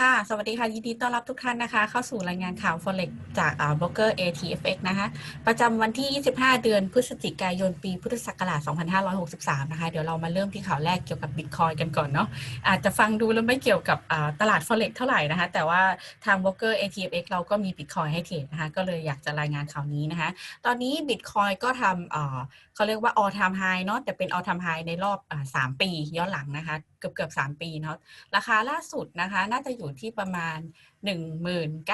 ค่ะ สวัสดีค่ะ ยินดีต้อนรับทุกท่านนะคะ เข้าสู่รายงานข่าว Forex จากอ่าบล็อกเกอร์ ATFX นะคะ ประจำวันที่ 25 เดือนพฤศจิกายน ปีพุทธศักราช 2563 นะคะ เดี๋ยวเรามาเริ่มที่ข่าวแรกเกี่ยวกับ Bitcoin กันก่อนเนาะ อาจจะฟังดูแล้วไม่เกี่ยวกับตลาด Forex เท่าไหร่นะคะ แต่ว่าทางบล็อกเกอร์ ATFX เราก็มี Bitcoin ให้เทรดนะคะ ก็เลยอยากจะรายงานข่าวนี้นะคะ ตอนนี้ Bitcoin ก็ทำเขาเรียกว่า all time high เนาะ แต่เป็น all time high ในรอบ 3 ปีย้อนหลังนะคะ เกือบเกือบสามปีเนาะราคาล่าสุดนะคะ น่าจะอยู่ที่ประมาณ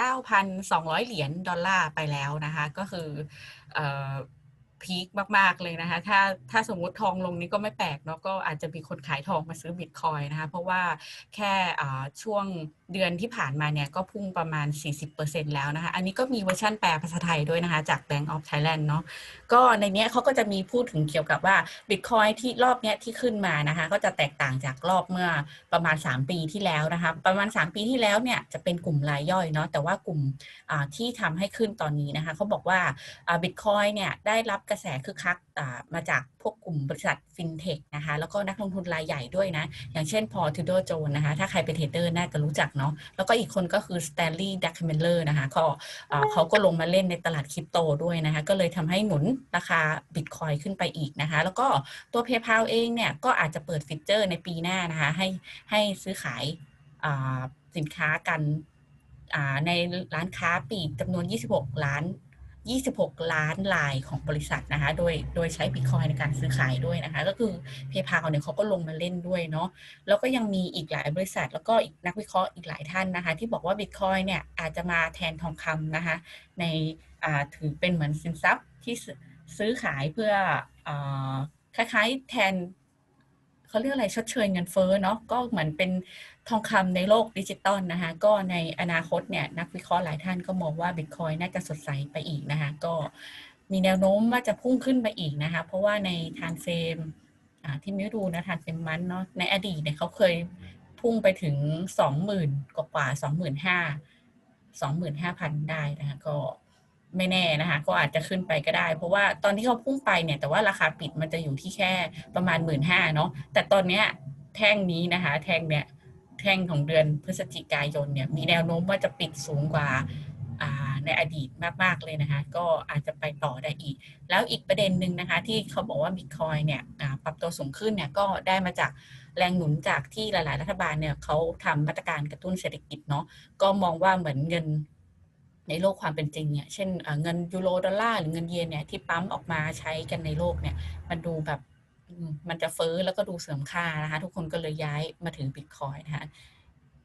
19,200 เหรียญดอลลาร์ไปแล้วนะคะ ก็คืออพีคมาก ๆ เลยนะคะ ถ้าถ้าสมมุติทองลงนี้ก็ไม่แปลกเนาะก็อาจจะมีคนขายทองมาซื้อบิตคอยนะคะ เพราะว่าแค่ช่วงเดือนที่ผ่านมาเนี่ยก็พุ่งประมาณ 40%แล้วนะคะ อันนี้ก็มีเวอร์ชันแปลภาษาไทยด้วยนะคะ จาก Bank of Thailand เนาะ ก็ในนี้เขาก็จะมีพูดถึงเกี่ยวกับว่า Bitcoin ที่รอบเนี้ยที่ขึ้นมานะคะ ก็จะแตกต่างจากรอบเมื่อประมาณ 3 ปีที่แล้วนะคะ ประมาณ 3 ปีที่แล้วเนี่ยจะเป็นกลุ่มรายย่อยเนาะ แต่ว่ากลุ่มที่ทำให้ขึ้นตอนนี้นะคะเขาบอกว่า Bitcoin เนี่ยได้รับกระแสคึกคักมาจากพวกกลุ่มบริษัทฟินเทคนะคะ แล้วก็นักลงทุนรายใหญ่ด้วยนะ อย่างเช่นพอทูโดโจนนะคะ ถ้าใครเป็นเทรดเดอร์น่าจะรู้จักเนาะแล้วก็อีกคนก็คือ Stanley d u c k m e l l e r นะคะเขาเขาก็ลงมาเล่นในตลาดคริปโตด้วยนะคะ ก็เลยทำให้หนุนราคาบิตคอยขึ้นไปอีกนะคะ แล้วก็ตัว PayPal เองเนี่ย ก็อาจจะเปิดฟีเจอร์ในปีหน้านะคะให้ให้ซื้อขายสินค้ากันในร้านค้าปีกจำนวน 26 ล้าน 26 ล้านลายของบริษัทนะคะ โดยโดยใช้ Bitcoin ในการซื้อขายด้วยนะคะ ก็คือ PayPal เนี่ยเขาก็ลงมาเล่นด้วยเนาะ แล้วก็ยังมีอีกหลายบริษัท แล้วก็อีกนักวิเคราะห์อีกหลายท่านนะคะ ที่บอกว่า Bitcoin เนี่ยอาจจะมาแทนทองคำนะคะ ในอ่าถือเป็นเหมือนสินทรัพย์ที่ซื้อขายเพื่ออาคล้ายๆแทนเขาเรียกอะไรชดเชยเงินเฟ้อเนาะก็เหมือนเป็น ทองคำในโลกดิจิตอลนะคะก็ในอนาคตเนี่ยนักวิเคราะห์หลายท่านก็มองว่า Bitcoin น่าจะสดใสไปอีกนะคะก็มีแนวโน้มว่าจะพุ่งขึ้นไปอีกนะคะเพราะว่าในทานเฟรมที่มิวดูนะทานเฟรมมันเนาะในอดีตเนี่ยเขาเคยพุ่งไปถึงสองหมื่นกว่าสองหมื่นห้าสองหมื่นห้าพันได้นะคะก็ไม่แน่นะคะก็อาจจะขึ้นไปก็ได้ เพราะว่าตอนที่เขาพุ่งไปเนี่ยแต่ว่าราคาปิดมันจะอยู่ที่แค่ประมาณหมื่นห้าเนาะแต่ตอนเนี้ยแท่งนี้นะคะ แท่งเนี่ย แท่งของเดือนพฤศจิกายนเนี่ยมีแนวโน้มว่าจะปิดสูงกว่าในอดีตมาก ๆ เลยนะคะ ก็อาจจะไปต่อได้อีก แล้วอีกประเด็นหนึ่งนะคะ ที่เขาบอกว่า Bitcoin เนี่ยปรับตัวสูงขึ้นเนี่ยก็ได้มาจากแรงหนุนจากที่หลาย ๆ รัฐบาลเนี่ยเขาทำมาตรการกระตุ้นเศรษฐกิจเนาะก็มองว่าเหมือนเงินในโลกความเป็นจริงเนี่ยเช่นเงินยูโรดอลลาร์หรือเงินเยนเนี่ยที่ปั๊มออกมาใช้กันในโลกเนี่ยมันดูแบบ มันจะเฟ้อแล้วก็ดูเสื่อมค่านะคะ ทุกคนก็เลยย้ายมาถึงบิตคอยนะคะ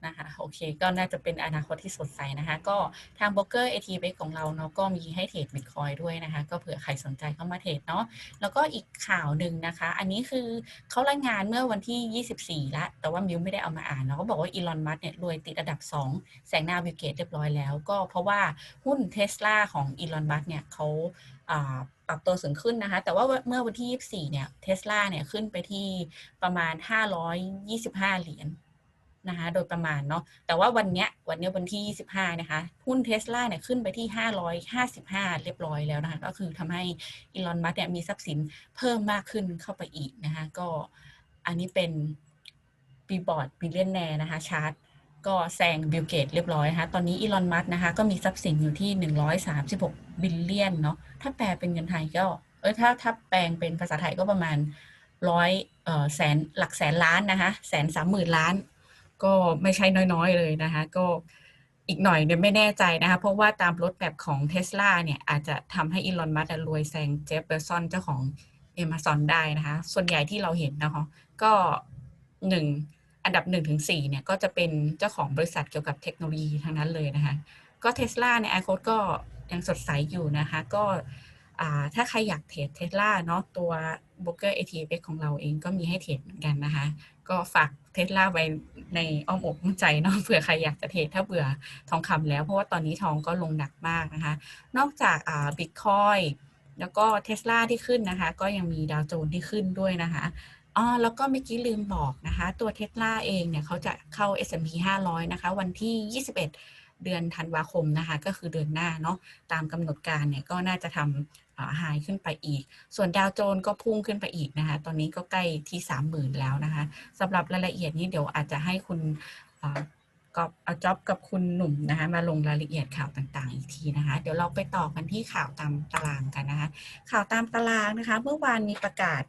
นะคะโอเคก็น่าจะเป็นอนาคตที่สดใสนะคะ ก็ทางบล็อกเกอร์ ATX ของเราเนาะก็มีให้เทรดบิตคอยด้วยนะคะ ก็เผื่อใครสนใจเข้ามาเทรดเนาะแล้วก็อีกข่าวหนึ่งนะคะ อันนี้คือเขารายงานเมื่อวันที่ 24แล้วแต่ว่ามิวไม่ได้เอามาอ่านเนาะเขาบอกว่าอีลอนมัสเนี่ยรวยติดอันดับ 2 แสงหน้าบิเกตเรียบร้อยแล้ว ก็เพราะว่าหุ้นเทสลาของอีลอนมัสเนี่ยเขาอ่าปรับตัวสูงขึ้นนะคะ แต่ว่าเมื่อวันที่ 24 เนี่ยเทสลาเนี่ยขึ้นไปที่ประมาณ 525 เหรียญ นะคะโดยประมาณเนาะแต่ว่าวันเนี้ยวันเนี้ยวันที่ 25 นะคะ หุ้นเทสลาเนี่ยขึ้นไปที่ 555 เรียบร้อยแล้วนะคะ ก็คือทำให้อีลอนมัสเนี่ยมีทรัพย์สินเพิ่มมากขึ้นเข้าไปอีกนะคะ ก็อันนี้เป็นปีบอร์ดบิลเลียนแนนะคะชาร์ตก็แซงบิลเกตเรียบร้อยนะคะ ตอนนี้อีลอนมัสนะคะก็มีทรัพย์สินอยู่ที่ 136 บิลเลียนเนาะถ้าแปลเป็นเงินไทยก็เออถ้าถ้าแปลงเป็นภาษาไทยก็ประมาณร้อยเออแสนหลักแสนล้านนะคะแสนสามหมื่นล้าน ก็ไม่ใช่น้อยๆเลยนะคะก็อีกหน่อยเนี่ยไม่แน่ใจนะคะ เพราะว่าตามรถแบบของเท s l a เนี่ยอาจจะทำให้อีลอนมัสรวยแซงเจฟเบอร์ซอนเจ้าของ Amazon ได้นะคะ ส่วนใหญ่ที่เราเห็นนะคะก็หนึ่งอันดับหนึ่งถึงสี่เนี่ยก็จะเป็นเจ้าของบริษัทเกี่ยวกับเทคโนโลยีทั้งนั้นเลยนะคะ ก็เท s l a ในอนาคตก็ยังสดใสอยู่นะคะ ก็ ถ้าใครอยากเทรดเทสลาเนาะตัวบ r o เกอร์ ATF ของเราเองก็มีให้เทรดเหมือนกันนะคะ ก็ฝากเทสลาไว้ในอ้อมอกอ้อมใจเนาะเผื่อใครอยากจะเทรดถ้าเบื่อทองคำแล้วเพราะว่าตอนนี้ทองก็ลงหนักมากนะคะ นอกจากอ่าบิตคอยแล้วก็เทสลาที่ขึ้นนะคะ ก็ยังมีดาวโจนส์ที่ขึ้นด้วยนะคะอ๋อแล้วก็เมื่อกี้ลืมบอกนะคะ ตัวเทสลาเองเนี่ยเขาจะเข้า S&P 500 นะคะ วันที่ 21 เดือนธันวาคมนะคะ ก็คือเดือนหน้าเนาะตามกำหนดการเนี่ยก็น่าจะทำ หายขึ้นไปอีก ส่วนดาวโจนส์ก็พุ่งขึ้นไปอีกนะคะ ตอนนี้ก็ใกล้ที่ 30,000 แล้วนะคะสำหรับรายละเอียดนี้เดี๋ยวอาจจะให้คุณอ่าก็เอาจ็อบกับคุณหนุ่มนะคะมาลงรายละเอียดข่าวต่างๆ อีกทีนะคะ เดี๋ยวเราไปต่อกันที่ข่าวตามตารางกันนะคะ ข่าวตามตารางนะคะ เมื่อวานมีประกาศ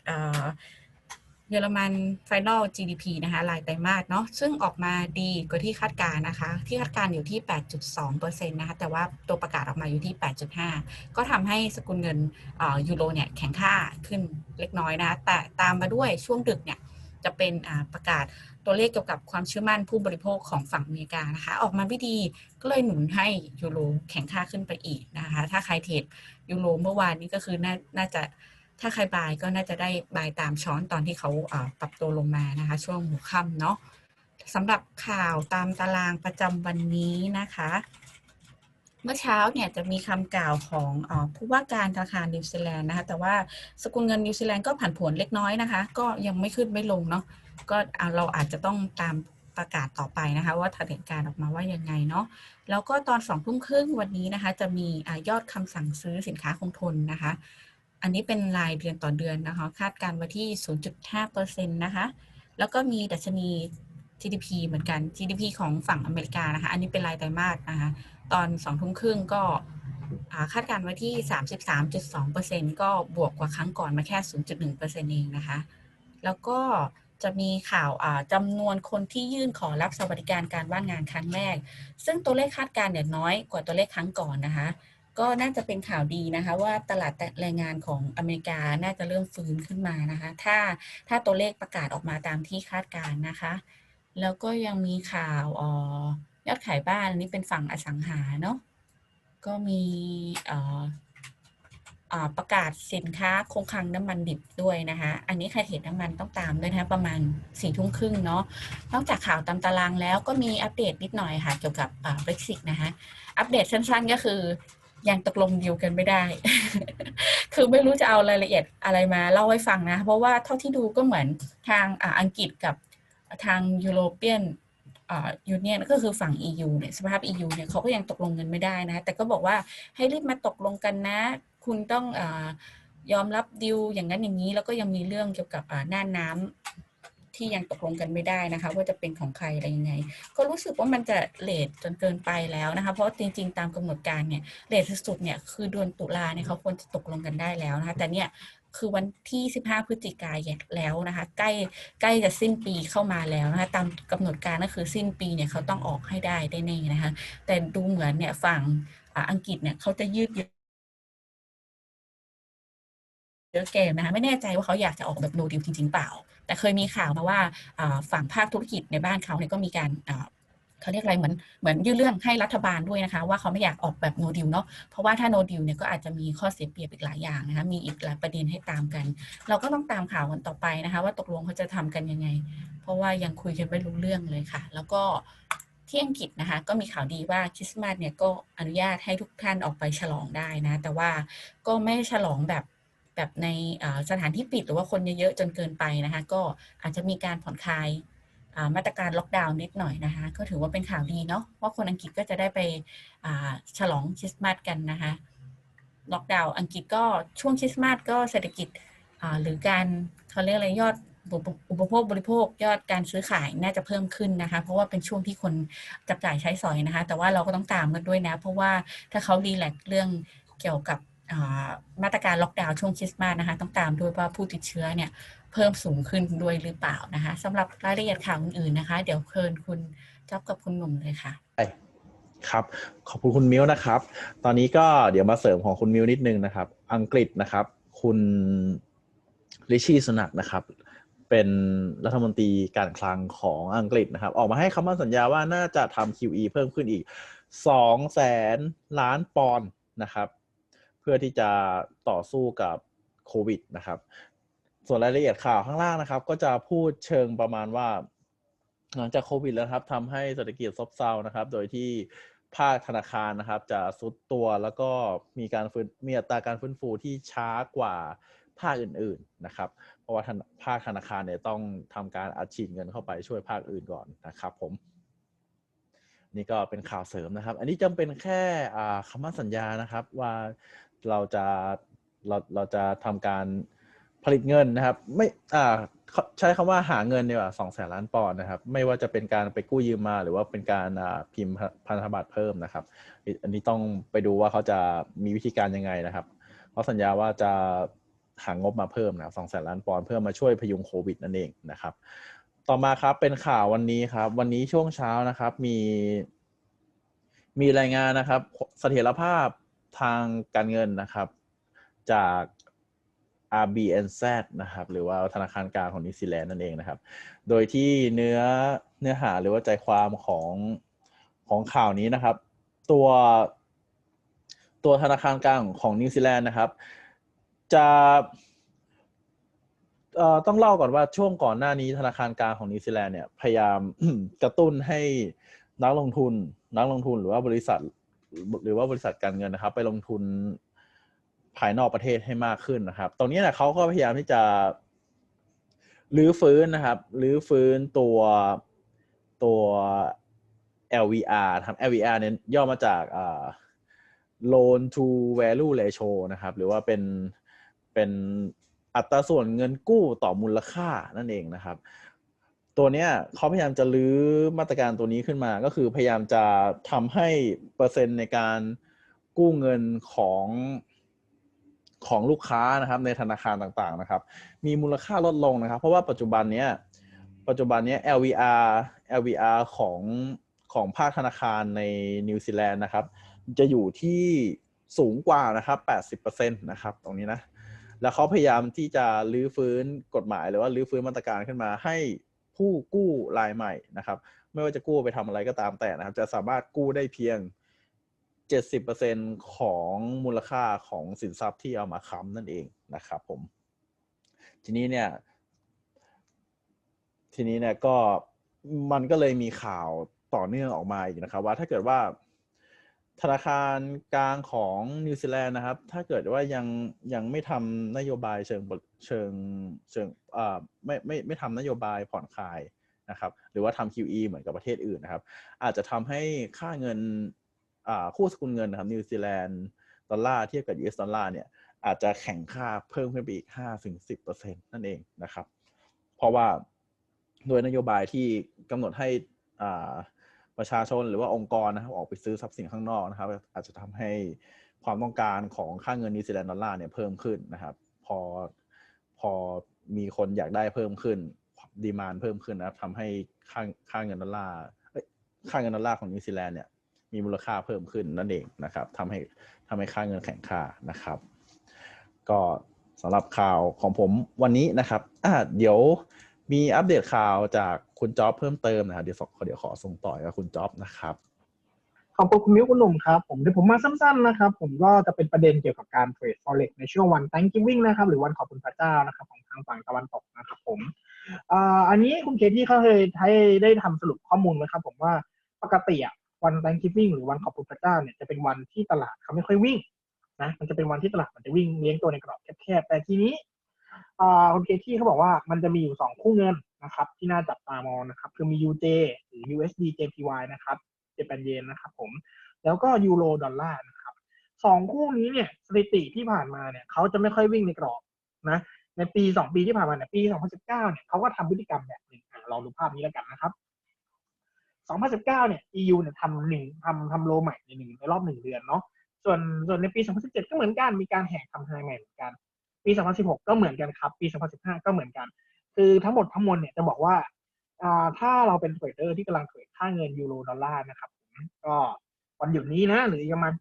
เยอรมัน Final GDP นะคะรายไตรมาสเนาะซึ่งออกมาดีกว่าที่คาดการนะคะ ที่คาดการอยู่ที่ 8.2%นะคะแต่ว่าตัวประกาศออกมาอยู่ที่ 8.5 ก็ทำให้สกุลเงินยูโรเนี่ยแข็งค่าขึ้นเล็กน้อยนะคะแต่ตามมาด้วยช่วงดึกเนี่ยจะเป็นประกาศตัวเลขเกี่ยวกับความเชื่อมั่นผู้บริโภคของฝั่งอเมริกานะคะ ออกมาไม่ดีก็เลยหนุนให้ยูโรแข็งค่าขึ้นไปอีกนะคะ ถ้าใครเทรดยูโรเมื่อวานนี้ก็คือน่าจะ ถ้าใครบายก็น่าจะได้บายตามช้อนตอนที่เขาปรับตัวลงมานะคะ ช่วงหัวค่ำเนาะสำหรับข่าวตามตารางประจำวันนี้นะคะ เมื่อเช้าเนี่ยจะมีคำกล่าวของอผู้ว่าการธนาคารนิวซีแลนด์นะคะ แต่ว่าสกุลเงินนิวซีแลนด์ก็ผันผวนเล็กน้อยนะคะ ก็ยังไม่ขึ้นไม่ลงเนาะก็เราอาจจะต้องตามประกาศต่อไปนะคะว่าแถลงการออกมาว่ายังไงเนาะแล้วก็ตอนสองทุ่มครึ่งวันนี้นะคะ จะมีอยอดคำสั่งซื้อสินค้าคงทนนะคะ อันนี้เป็นรายเดือนต่อเดือนนะคะ คาดการไว้ที่ 0.5%นะคะ แล้วก็มีดัชนี GDP เหมือนกัน GDP ของฝั่งอเมริกานะคะ อันนี้เป็นรายไตรมาสนะคะ ตอนสองทุ่มครึ่งก็คาดการไว้ที่ 33.2%ก็บวกกว่าครั้งก่อนมาแค่ 0.1%เองนะคะ แล้วก็จะมีข่าวจำนวนคนที่ยื่นขอรับสวัสดิการการว่างงานครั้งแรก ซึ่งตัวเลขคาดการณ์เนี่ยน้อยกว่าตัวเลขครั้งก่อนนะคะ ก็น่าจะเป็นข่าวดีนะคะ ว่าตลาดแรงงานของอเมริกาน่าจะเริ่มฟื้นขึ้นมานะคะ ถ้าถ้าตัวเลขประกาศออกมาตามที่คาดการณ์นะคะ แล้วก็ยังมีข่าวอยอดขายบ้านนี่เป็นฝั่งอสังหาเนาะก็มีประกาศสินค้าคงคลังน้ำมันดิบด้วยนะคะ อันนี้ใครเห็นน้ำมันต้องตามด้วยนะคะประมาณสี่ทุ่มครึ่งเนาะ นอกจากข่าวตามตารางแล้วก็มีอัปเดตนิดหน่อยค่ะเกี่ยวกับ Brexit นะคะ อัปเดตสั้นๆก็คือ ยังตกลงดีลกันไม่ได้ คือไม่รู้จะเอารายละเอียดอะไรมาเล่าให้ฟังนะ เพราะว่าเท่าที่ดูก็เหมือนทางอังกฤษกับทางยูโรเปียนยูเนียนก็คือฝั่ง EU เนี่ยสภาพ EU เนี่ยเขาก็ยังตกลงกันไม่ได้นะ แต่ก็บอกว่าให้รีบมาตกลงกันนะ คุณต้องอยอมรับดิวอย่างนั้นอย่างนี้ แล้วก็ยังมีเรื่องเกี่ยวกับหน้าน้ำ ที่ยังตกลงกันไม่ได้นะคะ ว่าจะเป็นของใครอะไรยังไง ก็รู้สึกว่ามันจะเลทจนเกินไปแล้วนะคะ เพราะจริง ๆ ตามกำหนดการเนี่ยเลทสุดเนี่ยคือเดือนตุลาเนี่ยเขาควรจะตกลงกันได้แล้วนะคะ แต่เนี่ยคือวันที่ 15 พฤศจิกายนแล้วนะคะ ใกล้ใกล้จะสิ้นปีเข้ามาแล้วนะคะ ตามกำหนดการก็คือสิ้นปีเนี่ยเขาต้องออกให้ได้ได้แน่นะคะ แต่ดูเหมือนเนี่ยฝั่งอังกฤษเนี่ยเขาจะยืดเยอะเกมนะคะไม่แน่ใจว่าเขาอยากจะออกแบบโนดิวจริง ๆ เปล่า แต่เคยมีข่าวมาว่าฝั่งภาคธุรกิจในบ้านเขาเนี่ยก็มีการเขาเรียกอะไรเหมือนเหมือนยื่นเรื่องให้รัฐบาลด้วยนะคะ ว่าเขาไม่อยากออกแบบโนดิวเนาะเพราะว่าถ้าโนดิวเนี่ยก็อาจจะมีข้อเสียเปรียบอีกหลายอย่างนะคะมีอีกหลายประเด็นให้ตามกัน เราก็ต้องตามข่าวกันต่อไปนะคะ ว่าตกลงเขาจะทำกันยังไง เพราะว่ายังคุยกันไม่รู้เรื่องเลยค่ะ แล้วก็ที่อังกฤษนะคะก็มีข่าวดีว่าคริสต์มาสเนี่ยก็อนุญาตให้ทุกท่านออกไปฉลองได้นะ แต่ว่าก็ไม่ฉลองแบบ แบบในสถานที่ปิดหรือว่าคนเยอะๆจนเกินไปนะคะ ก็อาจจะมีการผ่อนคลายมาตรการล็อกดาวน์นิดหน่อยนะคะ ก็ถือว่าเป็นข่าวดีเนาะว่าคนอังกฤษก็จะได้ไปฉลองคริสต์มาสกันนะคะล็อกดาวน์อังกฤษก็ช่วงคริสต์มาสก็เศรษฐกิจหรือการเขาเรียกอะไรยอดอุปโภคบริโภคยอดการซื้อขายน่าจะเพิ่มขึ้นนะคะ เพราะว่าเป็นช่วงที่คนจับจ่ายใช้สอยนะคะ แต่ว่าเราก็ต้องตามกันด้วยนะ เพราะว่าถ้าเขาดีแลกเรื่องเกี่ยวกับ มาตรการล็อกดาวน์ช่วงคริสต์มาสนะคะต้องตามด้วยว่าผู้ติดเชื้อเนี่ยเพิ่มสูงขึ้นด้วยหรือเปล่านะคะสำหรับรายละเอียดข่าวอื่นๆนะคะ เดี๋ยวเชิญคุณจ๊อบกับคุณหนุ่มเลยค่ะครับขอบคุณคุณมิวนะครับ ตอนนี้ก็เดี๋ยวมาเสริมของคุณมิวนิดนึงนะครับ อังกฤษนะครับ คุณริชี่สนักนะครับ เป็นรัฐมนตรีการคลังของอังกฤษนะครับ ออกมาให้คำมั่นสัญญาว่าน่าจะทำ QE เพิ่มขึ้นอีก 2 แสนล้านปอนด์นะครับ เพื่อที่จะต่อสู้กับโควิดนะครับ ส่วนรายละเอียดข่าวข้างล่างนะครับ ก็จะพูดเชิงประมาณว่า หลังจากโควิดแล้วครับทำให้เศรษฐกิจซบเซานะครับ โดยที่ภาคธนาคารนะครับ จะซุดตัวแล้วก็มีการฟื้นมีอัตราการฟื้นฟูที่ช้ากว่าภาคอื่น ๆนะครับ เพราะว่าภาคธนาคารเนี่ยต้องทำการอัดฉีดเงินเข้าไปช่วยภาคอื่นก่อนนะครับผมนี่ก็เป็นข่าวเสริมนะครับ อันนี้จำเป็นแค่คำมั่นสัญญานะครับ ว่า เราจะเราเราจะทำการผลิตเงินนะครับ ไม่อ่าใช้คำว่าหาเงินดีกว่าสองแสนล้านปอนด์นะครับ ไม่ว่าจะเป็นการไปกู้ยืมมาหรือว่าเป็นการพิมพ์พันธบัตรเพิ่มนะครับ อันนี้ต้องไปดูว่าเขาจะมีวิธีการยังไงนะครับเขาสัญญาว่าจะหางบมาเพิ่มนะสองแสนล้านปอนด์เพื่อมาช่วยพยุงโควิดนั่นเองนะครับ ต่อมาครับเป็นข่าววันนี้ครับ วันนี้ช่วงเช้านะครับมี มีรายงานนะครับเสถียรภาพ ทางการเงินนะครับ จาก RBNZ นะครับ หรือว่าธนาคารกลางของนิวซีแลนด์นั่นเองนะครับ โดยที่เนื้อเนื้อหาหรือว่าใจความของของข่าวนี้นะครับ ตัวตัวธนาคารกลางของนิวซีแลนด์นะครับ จะต้องเล่าก่อนว่าช่วงก่อนหน้านี้ธนาคารกลางของนิวซีแลนด์เนี่ยพยายามกระตุ้นให้นักลงทุน นักลงทุนหรือว่าบริษัท หรือว่าบริษัทการเงินนะครับ ไปลงทุนภายนอกประเทศให้มากขึ้นนะครับ ตรงนี้นี่ยเขาก็พยายามที่จะรื้อฟื้นนะครับรื้อฟื้นตัวตัว LVR ทำ LVR เนี่ยย่อมาจากอ่า loan to value ratio นะครับ หรือว่าเป็นเป็นอัตราส่วนเงินกู้ต่อมูลค่านั่นเองนะครับ ตัวเนี้ยเขาพยายามจะรื้อมาตรการตัวนี้ขึ้นมา ก็คือพยายามจะทำให้เปอร์เซ็นต์ในการกู้เงินของของลูกค้านะครับ ในธนาคารต่างๆนะครับ มีมูลค่าลดลงนะครับ เพราะว่าปัจจุบันเนี้ยปัจจุบันเนี้ย LVR LVR ของของภาคธนาคารในนิวซีแลนด์นะครับ จะอยู่ที่สูงกว่านะครับ 80%นะครับ ตรงนี้นะ แล้วเขาพยายามที่จะรื้อฟื้นกฎหมายหรือว่ารื้อฟื้นมาตรการขึ้นมาให้ ผู้กู้รายใหม่นะครับ ไม่ว่าจะกู้ไปทำอะไรก็ตามแต่นะครับ จะสามารถกู้ได้เพียง 70%ของมูลค่าของสินทรัพย์ที่เอามาค้ำนั่นเองนะครับ ผม ทีนี้เนี่ย ทีนี้เนี่ยก็มันก็เลยมีข่าวต่อเนื่องออกมาอีกนะครับ ว่าถ้าเกิดว่า ธนาคารกลางของนิวซีแลนด์นะครับ ถ้าเกิดว่ายังยังไม่ทำนโยบายเชิงบเชิงเชิงอ่าไม่ไม่ไม่ทำนโยบายผ่อนคลายนะครับ หรือว่าทำ QE เหมือนกับประเทศอื่นนะครับ อาจจะทำให้ค่าเงินอ่าคู่สกุลเงินนะครับนิวซีแลนด์ดอลลาร์เทียบกับ US ดอลลาร์เนี่ยอาจจะแข่งค่าเพิ่มขึ้นไปอีก5-10%นั่นเองนะครับ เพราะว่าโดยนโยบายที่กำหนดให้อ่า ประชาชนหรือว่าองค์กรนะครับออกไปซื้อทรัพย์สินข้างนอกนะครับ อาจจะทำให้ความต้องการของค่าเงินนิวซีแลนด์ดอลลาร์เนี่ยเพิ่มขึ้นนะครับ พอพอมีคนอยากได้เพิ่มขึ้นดีมานเพิ่มขึ้นนะครับทำให้ค่าค่าเงินดอลลาร์ค่าเงินดอลลาร์ของนิวซีแลนด์เนี่ยมีมูลค่าเพิ่มขึ้นนั่นเองนะครับทำให้ทำให้ค่าเงินแข็งค่านะครับ ก็สำหรับข่าวของผมวันนี้นะครับอ่าเดี๋ยว มีอัปเดตข่าวจากคุณจ๊อบเพิ่มเติมนะครับเดี๋ยวเดี๋ยวขอส่งต่อกับคุณจ๊อบนะครับขอบคุณคุณมิวคุณหนุ่มครับผมเดี๋ยวผมมาสั้นๆนะครับ ผมก็จะเป็นประเด็นเกี่ยวกับการเทรด forex ในช่วงวัน Thanksgiving นะครับ หรือวันขอบคุณพระเจ้านะครับ ของทางฝั่งตะวันตกนะครับผมอันนี้คุณเคที่เขาเคยให้ได้ทำสรุปข้อมูลไว้ครับผมว่าปกติอะวัน Thanksgiving หรือวันขอบคุณพระเจ้าเนี่ยจะเป็นวันที่ตลาดเขาไม่ค่อยวิ่งนะมันจะเป็นวันที่ตลาดมันจะวิ่งเลี้ยงตัวในกรอบแคบๆแต่ทีนี้ คุณเคที่เขาบอกว่ามันจะมีอยู่สองคู่เงินนะครับ ที่น่าจับตามองนะครับ คือมี UJ หรือ USD JPY นะครับเจแปนเยนนะครับผมแล้วก็ยูโรดอลลาร์นะครับสองคู่นี้เนี่ยสถิติที่ผ่านมาเนี่ยเขาจะไม่ค่อยวิ่งในกรอบนะในปีสองปีที่ผ่านมาเนี่ยปี 2019เนี่ยเขาก็ทำพฤติกรรมแบบหนึ่งอลองดูภาพนี้แล้วกันนะครับ 2019เนี่ย EU เนี่ยทำหนึ่งทำทำโลใหม่ในหนึ่งในรอบหนึ่งเดือนเนาะส่วนส่วนในปี 2017 ก็เหมือนกันมีการแห่ทำไฮใหม่เหมือนกัน ปี 2016 ก็เหมือนกันครับ ปี 2015 ก็เหมือนกัน คือทั้งหมดทั้งมวลเนี่ยจะบอกว่าถ้าเราเป็นเทรดเดอร์ที่กำลังเทรดค่าเงินยูโรดอลลาร์นะครับก็วันหยุดนี้นะ หรือประมาณ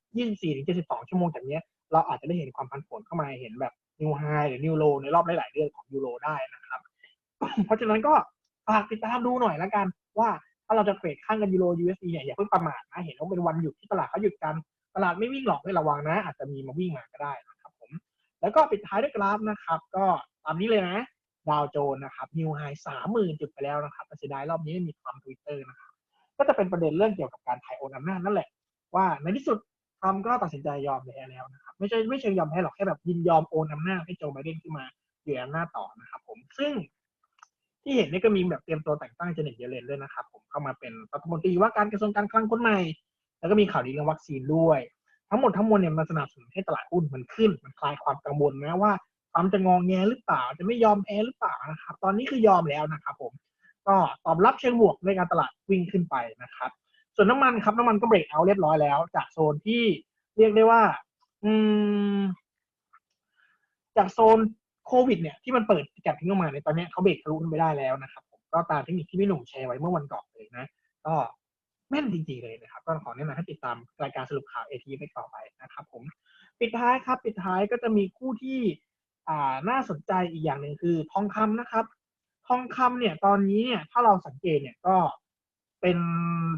24-72 ชั่วโมงจากนี้ เราอาจจะได้เห็นความผันผวนเข้ามาเห็นแบบนิวไฮหรือนิวโลในรอบหลาย ๆ เดือนของยูโรได้นะครับ เพราะฉะนั้นก็ฝากติดตามดูหน่อยละกันว่าถ้าเราจะเทรดข้าเงกันยูโร USD เนี่ยอย่าเพิ่งประมาทนะเห็นว่าเป็นวันหยุดที่ตลาดเขาหยุดกัน ตลาดไม่วิ่งหรอกให้ระวังนะ อาจจะมีมาวิ่งมาก็ได้นะ แล้วก็ปิดท้ายด้วยกราฟนะครับ ก็ตามนี้เลยนะดาวโจนส์นะครับนิวไฮสามหมื่นจุดไปแล้วนะครับแต่เสียดายรอบนี้ไม่มีความทวิตเตอร์นะครับก็จะเป็นประเด็นเรื่องเกี่ยวกับการถ่ายโอนอำนาจนั่นแหละ ว่าในที่สุดทรัมป์ก็ตัดสินใจยอมแพ้แล้วนะครับ ไม่ใช่ไม่เชิงยอมแพ้หรอกแค่แบบยินยอมโอนอำนาจให้โจไบเดนขึ้นมาอยู่ในอำนาจต่อนะครับผมซึ่งที่เห็นนี่ก็มีแบบเตรียมตัวแต่งตั้งเจเน็ตเยเลนด้วยนะครับ ผมเข้ามาเป็นรัฐมนตรีว่าการกระทรวงการคลังคนใหม่ แล้วก็มีข่าวดีเรื่องวัคซีนด้วย ทั้งหมดทั้งมวลเนี่ยมันสนับสนุนให้ตลาดหุ้นมันขึ้น มันคลายความกังวลนะว่าความจะงองแงหรือเปล่า จะไม่ยอมแพ้หรือเปล่านะครับ ตอนนี้คือยอมแล้วนะครับผม ก็ตอบรับเชิงบวกในการตลาดวิ่งขึ้นไปนะครับ ส่วนน้ำมันครับน้ำมันก็เบรกเอาเรียบร้อยแล้ว จากโซนที่เรียกได้ว่า อืม จากโซนโควิดเนี่ยที่มันเปิดจับทิ้งลงมาในตอนนี้เขาเบรกทะลุขึ้นไปได้แล้วนะครับ ผมก็ตามเทคนิคที่พี่หนุ่มแชร์ไว้เมื่อวันก่อนเลยนะ ก็ แม่นจริงๆเลยนะครับ ก็ขอแนะนำให้ติดตามรายการสรุปข่าว AT ไปต่อไปนะครับ ผม ปิดท้ายครับ ปิดท้ายก็จะมีคู่ที่อ่าน่าสนใจอีกอย่างหนึ่งคือ ทองคำนะครับ ทองคำเนี่ยตอนนี้เนี่ยถ้าเราสังเกตเนี่ยก็เป็น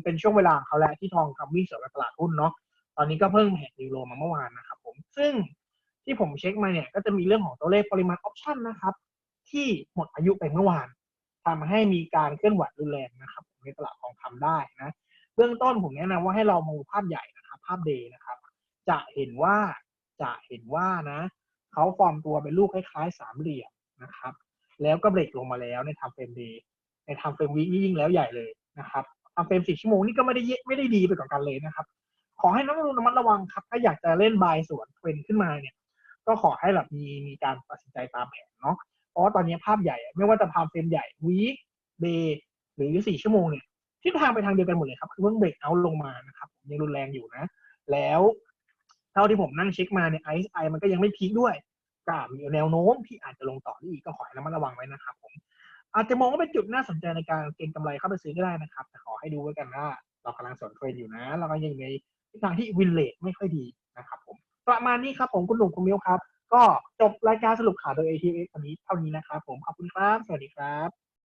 เป็นช่วงเวลาของเขาแล้วที่ทองคำวิ่งสวนกับตลาดหุ้นเนาะตอนนี้ก็เพิ่งแหกนิวโรมาเมื่อวานนะครับ ผมซึ่งที่ผมเช็คมาเนี่ยก็จะมีเรื่องของตัวเลขปริมาณออปชั่นนะครับ ที่หมดอายุไปเมื่อวานทำให้มีการเคลื่อนไหวรุนแรงนะครับในตลาดทองคำได้นะ เบื้องต้นผมแนะนำว่าให้เรามองภาพใหญ่นะครับ ภาพเดย์นะครับ จะเห็นว่าจะเห็นว่านะเขาฟอร์มตัวเป็นลูกคล้ายๆสามเหลี่ยมนะครับ แล้วก็เบรกลงมาแล้วในทำเฟรมเดย์ในทำเฟรมวียิ่งแล้วใหญ่เลยนะครับทำเฟรมสี่ชั่วโมงนี่ก็ไม่ได้เยไม่ได้ดีไปกว่ากันเลยนะครับ ขอให้นักลงทุนระมัดระวังครับ ถ้าอยากจะเล่นบายสวนเทรนขึ้นมาเนี่ยก็ขอให้แบบมีมีการตัดสินใจตามแผนเนาะเพราะว่าตอนนี้ภาพใหญ่ ไม่ว่าจะทำเฟรมใหญ่วีคเดย์หรือสี่ชั่วโมงเนี่ย ทิศทางไปทางเดียวกันหมดเลยครับคือเพิ่งเบรกเอาลงมานะครับยังรุนแรงอยู่นะ แล้วเท่าที่ผมนั่งเช็คมาเนี่ยไอซ์ไอมันก็ยังไม่พีคด้วยก็มีแนวโน้มที่อาจจะลงต่อได้อีกก็ขอให้ระมัดระวังไว้นะครับผมอาจจะมองว่าเป็นจุดน่าสนใจในการเก็งกำไรเข้าไปซื้อก็ได้นะครับแต่ขอให้ดูไว้กันว่าเรากำลังสวนเทรนอยู่นะ เราก็ยังในทิศทางที่วินเลทไม่ค่อยดีนะครับผมประมาณนี้ครับผมคุณหนุ่มคุณมิวครับ ก็จบรายการสรุปข่าวโดย ATX วันนี้เท่านี้นะครับผมขอบคุณครับ สวัสดีครับ